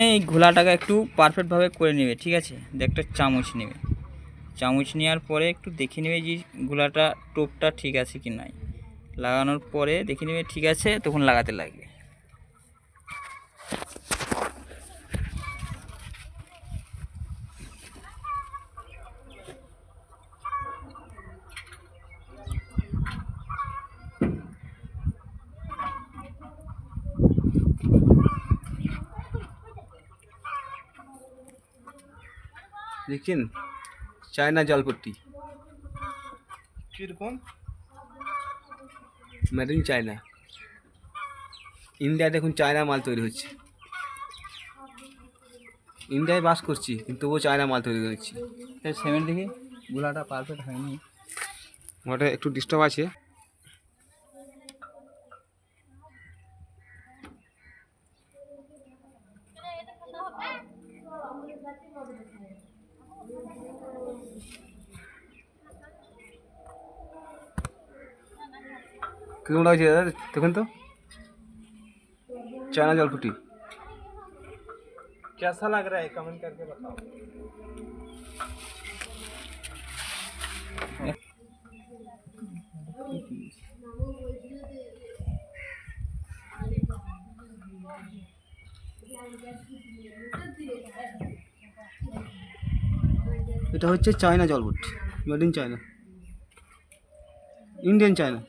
এই ঘোলাটাকে একটু পারফেক্টভাবে করে নেবে, ঠিক আছে? একটা চামচ নেবে। চামচ নেওয়ার পরে একটু দেখে নেবে যে ঘোলাটা, টোপটা ঠিক আছে কি নাই। লাগানোর পরে দেখে নেবে ঠিক আছে, তখন লাগাতে লাগবে। দেখছেন চায়না জলপট্টি। কীরকম? মেড ইন চায়না ইন্ডিয়া দেখুন চায়না মাল তৈরি হচ্ছে। ইন্ডিয়ায় বাস করছি কিন্তু তবুও চায়না মাল তৈরি করছি। সেভেন দেখি ঘোলাটা পারফেক্ট হয়নি। ওটা একটু ডিস্টার্ব আছে। কিরকম লাগছে দাদা দেখুন তো চায়না জলপুটি कैसा लग रहा है कमेंट करके बताओ এটা হচ্ছে China জলপুটি made in China Indian China